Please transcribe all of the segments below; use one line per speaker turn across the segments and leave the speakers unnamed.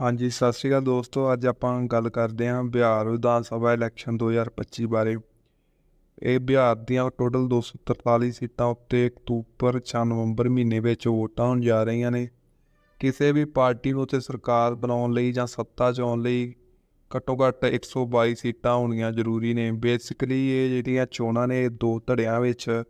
ਹਾਂਜੀ, ਸਤਿ ਸ਼੍ਰੀ ਅਕਾਲ ਦੋਸਤੋ। ਅੱਜ ਆਪਾਂ ਗੱਲ ਕਰਦੇ ਹਾਂ ਬਿਹਾਰ ਵਿਧਾਨ ਸਭਾ ਇਲੈਕਸ਼ਨ 2025 ਬਾਰੇ। ਇਹ ਬਿਹਾਰ ਦੀਆਂ ਟੋਟਲ 243 ਸੀਟਾਂ ਉੱਤੇ ਅਕਤੂਬਰ ਜਾਂ ਨਵੰਬਰ ਮਹੀਨੇ ਵਿੱਚ ਵੋਟਾਂ ਹੋਣ ਜਾ ਰਹੀਆਂ ਨੇ। ਕਿਸੇ ਵੀ ਪਾਰਟੀ ਨੂੰ ਤੇ ਸਰਕਾਰ ਬਣਾਉਣ ਲਈ ਜਾਂ ਸੱਤਾ 'ਚ ਆਉਣ ਲਈ ਘੱਟੋ ਘੱਟ 122 ਸੀਟਾਂ ਹੋਣੀਆਂ ਜ਼ਰੂਰੀ ਨੇ। ਬੇਸਿਕਲੀ ਇਹ ਜਿਹੜੀਆਂ ਚੋਣਾਂ ਨੇ, ਇਹ ਦੋ ਧੜਿਆਂ ਵਿੱਚ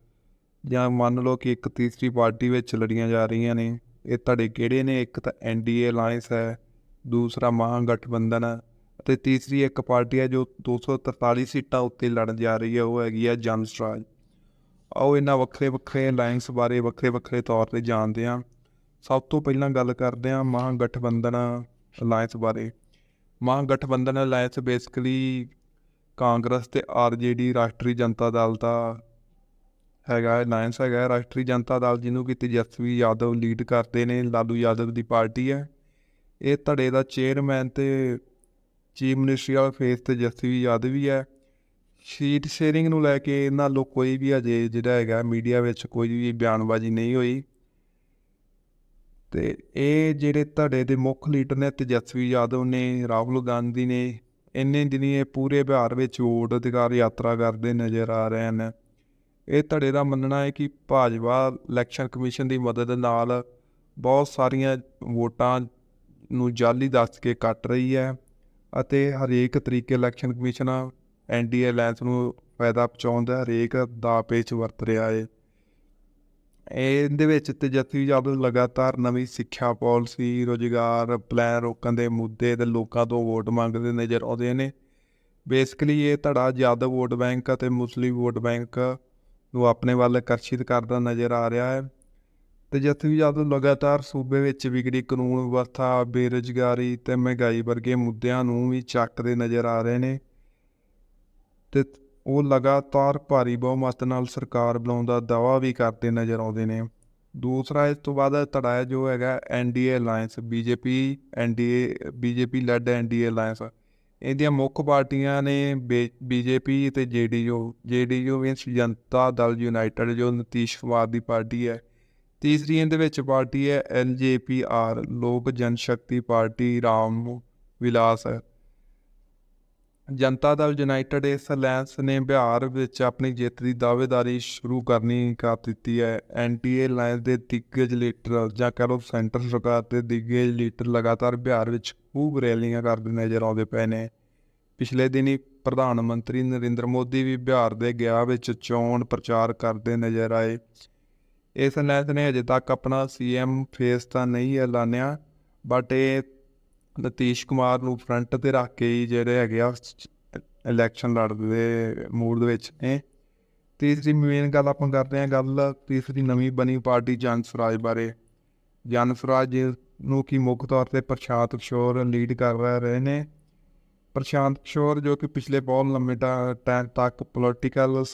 ਜਾਂ ਮੰਨ ਲਓ ਕਿ ਇੱਕ ਤੀਸਰੀ ਪਾਰਟੀ ਵਿੱਚ ਲੜੀਆਂ ਜਾ ਰਹੀਆਂ ਨੇ। ਇਹ ਧੜੇ ਕਿਹੜੇ ਨੇ? ਇੱਕ ਤਾਂ ਐਨਡੀਏ ਅਲਾਈਅੰਸ ਹੈ ਦੂਸਰਾ ਮਹਾਗਠਬੰਧਨ ਅਤੇ ਤੀਸਰੀ ਇੱਕ ਪਾਰਟੀ ਹੈ ਜੋ 243 ਸੀਟਾਂ ਉੱਤੇ ਲੜਨ ਜਾ ਰਹੀ ਹੈ, ਉਹ ਹੈਗੀ ਹੈ ਜਨ ਸਵਰਾਜ ਆਓ ਇਹਨਾਂ ਵੱਖਰੇ ਵੱਖਰੇ ਅਲਾਈਅੰਸ ਬਾਰੇ ਵੱਖਰੇ ਵੱਖਰੇ ਤੌਰ ਤੇ ਜਾਣਦੇ ਹਾਂ। ਸਭ ਤੋਂ ਪਹਿਲਾਂ ਗੱਲ ਕਰਦੇ ਹਾਂ ਮਹਾਗਠਬੰਧਨ ਅਲਾਈਅੰਸ ਬਾਰੇ। ਮਹਾਗਠਬੰਧਨ ਅਲਾਈਅੰਸ ਬੇਸਿਕਲੀ ਕਾਂਗਰਸ ਤੇ ਆਰਜੇਡੀ ਰਾਸ਼ਟਰੀ ਜਨਤਾ ਦਲ ਦਾ ਹੈਗਾ ਅਲਾਈਅੰਸ ਹੈਗਾ। ਰਾਸ਼ਟਰੀ ਜਨਤਾ ਦਲ ਜਿਹਨੂੰ ਕਿ ਤੇਜਸਵੀ ਯਾਦਵ ਲੀਡ ਕਰਦੇ ਨੇ, ਲਾਲੂ ਯਾਦਵ ਦੀ ਪਾਰਟੀ ਹੈ। ਇਹ ਧੜੇ ਦਾ ਚੇਅਰਮੈਨ ਤੇ ਚੀਫ ਮਿਨਿਸਟਰੀ ਵਾਲਾ ਫੇਸ ਤੇਜਸਵੀ ਯਾਦਵ ਵੀ ਹੈ। ਸੀਟ ਸ਼ੇਅਰਿੰਗ ਨੂੰ ਲੈ ਕੇ ਇਹਨਾਂ ਲੋਕ ਕੋਈ ਵੀ ਅਜੇ ਜਿਹੜਾ ਹੈਗਾ ਮੀਡੀਆ ਵਿੱਚ ਕੋਈ ਵੀ ਬਿਆਨਬਾਜ਼ੀ ਨਹੀਂ ਹੋਈ। ਤੇ ਇਹ ਜਿਹੜੇ ਧੜੇ ਦੇ ਮੁੱਖ ਲੀਡਰ ਨੇ ਤੇਜਸਵੀ ਯਾਦਵ ਨੇ, ਰਾਹੁਲ ਗਾਂਧੀ ਨੇ, ਇੰਨੇ ਦਿਨੀ ਇਹ ਪੂਰੇ ਬਿਹਾਰ ਵਿੱਚ ਵੋਟ ਅਧਿਕਾਰ ਯਾਤਰਾ ਕਰਦੇ ਨਜ਼ਰ ਆ ਰਹੇ ਹਨ। ਇਹ ਧੜੇ ਦਾ ਮੰਨਣਾ ਹੈ ਕਿ ਭਾਜਪਾ ਇਲੈਕਸ਼ਨ ਕਮਿਸ਼ਨ ਦੀ ਮਦਦ ਨਾਲ ਬਹੁਤ ਸਾਰੀਆਂ ਵੋਟਾਂ ਨੂੰ ਜਾਲੀ ਦੱਸ ਕੇ ਕੱਟ ਰਹੀ ਹੈ ਅਤੇ ਹਰੇਕ ਤਰੀਕੇ ਇਲੈਕਸ਼ਨ ਕਮਿਸ਼ਨ ਐਨਡੀਏ ਅਲਾਈਅੰਸ ਨੂੰ ਫਾਇਦਾ ਪਹੁੰਚਾਉਂਦਾ ਹਰੇਕ ਦਾ ਪੇਚ ਵਰਤ ਰਿਹਾ ਹੈ। ਇਹਦੇ ਵਿੱਚ ਤੇਜਸਵੀ ਯਾਦਵ ਲਗਾਤਾਰ ਨਵੀਂ ਸਿੱਖਿਆ ਪਾਲਿਸੀ, ਰੋਜ਼ਗਾਰ, ਪਲਾਨ ਰੋਕਣ ਦੇ ਮੁੱਦੇ ਤੇ ਲੋਕਾਂ ਤੋਂ ਵੋਟ ਮੰਗਦੇ ਨਜ਼ਰ ਆਉਂਦੇ ਨੇ। ਬੇਸਿਕਲੀ ਇਹ ਧੜਾ ਯਾਦਵ ਵੋਟ ਬੈਂਕ ਅਤੇ ਮੁਸਲਿਮ ਵੋਟ ਬੈਂਕ ਨੂੰ ਆਪਣੇ ਵੱਲ ਆਕਰਸ਼ਿਤ ਕਰਦਾ ਨਜ਼ਰ ਆ ਰਿਹਾ ਹੈ। ਤੇਜਸਵੀ ਯਾਦਵ ਲਗਾਤਾਰ ਸੂਬੇ ਵਿੱਚ ਵਿਗੜੀ ਕਾਨੂੰਨ ਵਿਵਸਥਾ, ਬੇਰੁਜ਼ਗਾਰੀ ਤੇ ਮਹਿੰਗਾਈ ਵਰਗੇ ਮੁੱਦਿਆਂ ਨੂੰ ਵੀ ਚੱਕਦੇ ਨਜ਼ਰ ਆ ਰਹੇ ਨੇ ਤੇ ਉਹ ਲਗਾਤਾਰ ਭਾਰੀ ਬਹੁਮਤ ਨਾਲ ਸਰਕਾਰ ਬਣਾਉਣ ਦਾ ਦਾਅਵਾ ਵੀ ਕਰਦੇ ਨਜ਼ਰ ਆਉਂਦੇ ਨੇ। ਦੂਸਰਾ, ਇਸ ਤੋਂ ਬਾਅਦ ਧੜਾ ਹੈ ਜੋ ਹੈਗਾ NDA alliance BJP NDA BJP led NDA alliance ਇਹਦੀਆਂ ਮੁੱਖ ਪਾਰਟੀਆਂ ਨੇ ਬੀਜੇਪੀ ਤੇ JDU JDU means Janata Dal United, ਜੋ ਨਤੀਸ਼ ਕੁਮਾਰ ਦੀ ਪਾਰਟੀ ਹੈ। ਤੀਸਰੀ ਇਹਦੇ ਵਿੱਚ ਪਾਰਟੀ ਹੈ LJPR Lok Jan Shakti Party, Ram Vilas. Janata Dal United ਇਸ ਅਲਾਈਅੰਸ ਨੇ ਬਿਹਾਰ ਵਿੱਚ ਆਪਣੀ ਜਿੱਤ ਦੀ ਦਾਅਵੇਦਾਰੀ ਸ਼ੁਰੂ ਕਰਨੀ ਕਰ ਦਿੱਤੀ ਹੈ। ਐਨਟੀਏ ਅਲਾਈਅੰਸ ਦੇ ਦਿੱਗਜ ਲੀਡਰ ਜਾਂ ਕਹ ਲਓ ਸੈਂਟਰ ਸਰਕਾਰ ਦੇ ਦਿੱਗਜ ਲੀਡਰ ਲਗਾਤਾਰ ਬਿਹਾਰ ਵਿੱਚ ਖੂਬ ਰੈਲੀਆਂ ਕਰਦੇ ਨਜ਼ਰ ਆਉਂਦੇ ਪਏ ਨੇ। ਪਿਛਲੇ ਦਿਨੀ ਪ੍ਰਧਾਨ ਮੰਤਰੀ ਨਰਿੰਦਰ ਮੋਦੀ ਵੀ ਬਿਹਾਰ ਦੇ ਗਿਆ ਵਿੱਚ ਚੋਣ ਪ੍ਰਚਾਰ ਕਰਦੇ ਨਜ਼ਰ ਆਏ। ਇਸ ਅਲਾਈਅੰਸ ਨੇ ਅਜੇ ਤੱਕ ਆਪਣਾ ਸੀਐਮ ਫੇਸ ਤਾਂ ਨਹੀਂ ਐਲਾਨਿਆ ਬਟ ਇਹ ਨਤੀਸ਼ ਕੁਮਾਰ ਨੂੰ ਫਰੰਟ ਤੇ ਰੱਖ ਕੇ ਹੀ ਜਿਹੜੇ ਹੈਗੇ ਆ ਇਲੈਕਸ਼ਨ ਲੜਦੇ ਮੂਡ ਦੇ ਵਿੱਚ ਨੇ। ਤੀਸਰੀ ਮੇਨ ਗੱਲ ਆਪਾਂ ਕਰਦੇ ਹਾਂ ਗੱਲ ਤੀਸਰੀ ਨਵੀਂ ਬਣੀ ਪਾਰਟੀ ਜਨ ਸਵਰਾਜ ਬਾਰੇ। ਜਨ ਸਵਰਾਜ ਨੂੰ ਕੀ ਮੁੱਖ ਤੌਰ ਤੇ ਪ੍ਰਸ਼ਾਂਤ ਕਿਸ਼ੋਰ ਲੀਡ ਕਰ ਰਹੇ ਨੇ? ਪ੍ਰਸ਼ਾਂਤ ਕਿਸ਼ੋਰ ਜੋ ਕਿ ਪਿਛਲੇ ਬਹੁਤ ਲੰਮੇ ਟਾਈਮ ਤੱਕ ਪੋਲੀਟੀਕਲ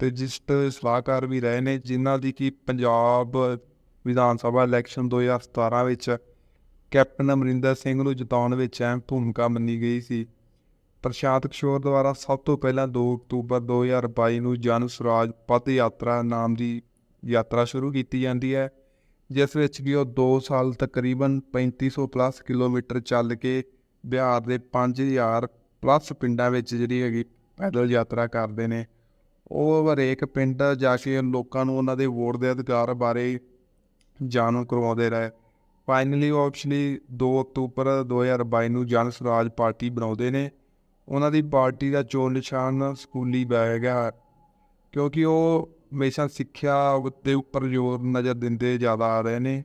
ਅਤੇ ਸਟ੍ਰੈਟੇਜਿਸਟ ਸਲਾਹਕਾਰ ਵੀ ਰਹੇ ਨੇ, ਜਿਨ੍ਹਾਂ ਦੀ ਕਿ ਪੰਜਾਬ ਵਿਧਾਨ ਸਭਾ ਇਲੈਕਸ਼ਨ 2017 ਵਿੱਚ ਕੈਪਟਨ ਅਮਰਿੰਦਰ ਸਿੰਘ ਨੂੰ ਜਿਤਾਉਣ ਵਿੱਚ ਅਹਿਮ ਭੂਮਿਕਾ ਮੰਨੀ ਗਈ ਸੀ। ਪ੍ਰਸ਼ਾਂਤ ਕਿਸ਼ੋਰ ਦੁਆਰਾ ਸਭ ਤੋਂ ਪਹਿਲਾਂ 2 ਅਕਤੂਬਰ 2022 ਨੂੰ ਜਨ ਸਵਰਾਜ ਪਦ ਯਾਤਰਾ ਨਾਮ ਦੀ ਯਾਤਰਾ ਸ਼ੁਰੂ ਕੀਤੀ ਜਾਂਦੀ ਹੈ, ਜਿਸ ਵਿੱਚ ਕਿ ਉਹ 2 ਸਾਲ ਤਕਰੀਬਨ 3500 ਪਲੱਸ ਕਿਲੋਮੀਟਰ ਚੱਲ ਕੇ ਬਿਹਾਰ ਦੇ 5000 ਪਲੱਸ ਪਿੰਡਾਂ ਵਿੱਚ ਜਿਹੜੀ ਹੈਗੀ ਪੈਦਲ ਯਾਤਰਾ ਕਰਦੇ ਨੇ। ਉਹ ਹਰੇਕ ਪਿੰਡ ਜਾ ਕੇ ਲੋਕਾਂ ਨੂੰ ਉਹਨਾਂ ਦੇ ਵੋਟ ਦੇ ਅਧਿਕਾਰ ਬਾਰੇ ਜਾਣੂ ਕਰਵਾਉਂਦੇ ਰਹੇ। ਫਾਈਨਲੀ ਉਹ ਆਪਸ਼ਨਲੀ 2 ਅਕਤੂਬਰ 2022 ਨੂੰ ਜਨ ਸਵਰਾਜ ਪਾਰਟੀ ਬਣਾਉਂਦੇ ਨੇ। ਉਹਨਾਂ ਦੀ ਪਾਰਟੀ ਦਾ ਚੋਣ ਨਿਸ਼ਾਨ ਸਕੂਲੀ ਬੈਗ ਹੈ, ਕਿਉਂਕਿ ਉਹ ਹਮੇਸ਼ਾ ਸਿੱਖਿਆ ਦੇ ਉੱਪਰ ਜ਼ੋਰ ਨਜ਼ਰ ਦਿੰਦੇ ਜ਼ਿਆਦਾ ਆ ਰਹੇ ਨੇ।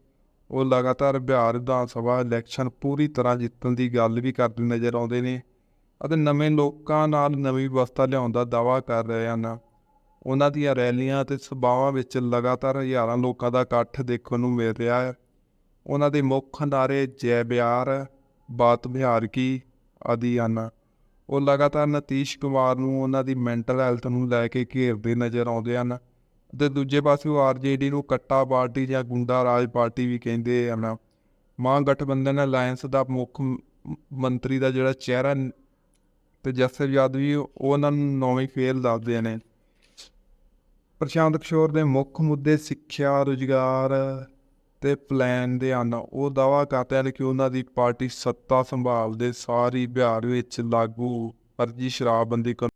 ਉਹ ਲਗਾਤਾਰ ਬਿਹਾਰ ਵਿਧਾਨ ਸਭਾ ਇਲੈਕਸ਼ਨ ਪੂਰੀ ਤਰ੍ਹਾਂ ਜਿੱਤਣ ਦੀ ਗੱਲ ਵੀ ਕਰਦੇ ਨਜ਼ਰ ਆਉਂਦੇ ਨੇ ਅਤੇ ਨਵੇਂ ਲੋਕਾਂ ਨਾਲ ਨਵੀਂ ਵਿਵਸਥਾ ਲਿਆਉਣ ਦਾ ਦਾਅਵਾ ਕਰ ਰਹੇ ਹਨ। ਉਹਨਾਂ ਦੀਆਂ ਰੈਲੀਆਂ ਤੇ ਸਭਾਵਾਂ ਵਿੱਚ ਲਗਾਤਾਰ ਹਜ਼ਾਰਾਂ ਲੋਕਾਂ ਦਾ ਇਕੱਠ ਦੇਖਣ ਨੂੰ ਮਿਲ ਰਿਹਾ ਹੈ। ਉਹਨਾਂ ਦੇ ਮੁੱਖ ਨਾਰੇ ਜੈ ਬਿਹਾਰ, ਬਾਤ ਬਿਹਾਰ ਕੀ ਆਦਿ ਹਨ। ਉਹ ਲਗਾਤਾਰ ਨਤੀਸ਼ ਕੁਮਾਰ ਨੂੰ ਉਹਨਾਂ ਦੀ ਮੈਂਟਲ ਹੈਲਥ ਨੂੰ ਲੈ ਕੇ ਘੇਰਦੇ ਨਜ਼ਰ ਆਉਂਦੇ ਹਨ ਤੇ ਦੂਜੇ ਪਾਸੇ ਉਹ ਆਰਜੇਡੀ ਨੂੰ ਕੱਟਾ ਪਾਰਟੀ ਜਾਂ ਗੁੰਡਾ ਰਾਜ ਪਾਰਟੀ ਵੀ ਕਹਿੰਦੇ ਹਨ। ਮਾਂ ਗਠਬੰਧਨ ਅਲਾਈਅੰਸ ਦਾ ਮੁੱਖ ਮੰਤਰੀ ਦਾ ਜਿਹੜਾ ਚਿਹਰਾ ਤੇ ਜਸਰ ਯਾਦਵ ਉਹਨਾਂ ਨੂੰ ਨੌਵੇਂ ਫੇਲ ਦੱਸਦੇ ਨੇ। ਪ੍ਰਸ਼ਾਂਤ ਕਿਸ਼ੋਰ ਦੇ ਮੁੱਖ ਮੁੱਦੇ ਸਿੱਖਿਆ, ਰੁਜ਼ਗਾਰ ਤੇ ਪਲਾਨ ਦੇ ਹਨ। ਉਹ ਦਾਅਵਾ ਕਰਦੇ ਹਨ ਕਿ ਉਹਨਾਂ ਦੀ ਪਾਰਟੀ ਸੱਤਾ ਸੰਭਾਲਦੇ ਸਾਰ ਹੀ ਬਿਹਾਰ ਵਿੱਚ ਲਾਗੂ ਫਰਜ਼ੀ ਸ਼ਰਾਬਬੰਦੀ ਕਾਨੂੰਨ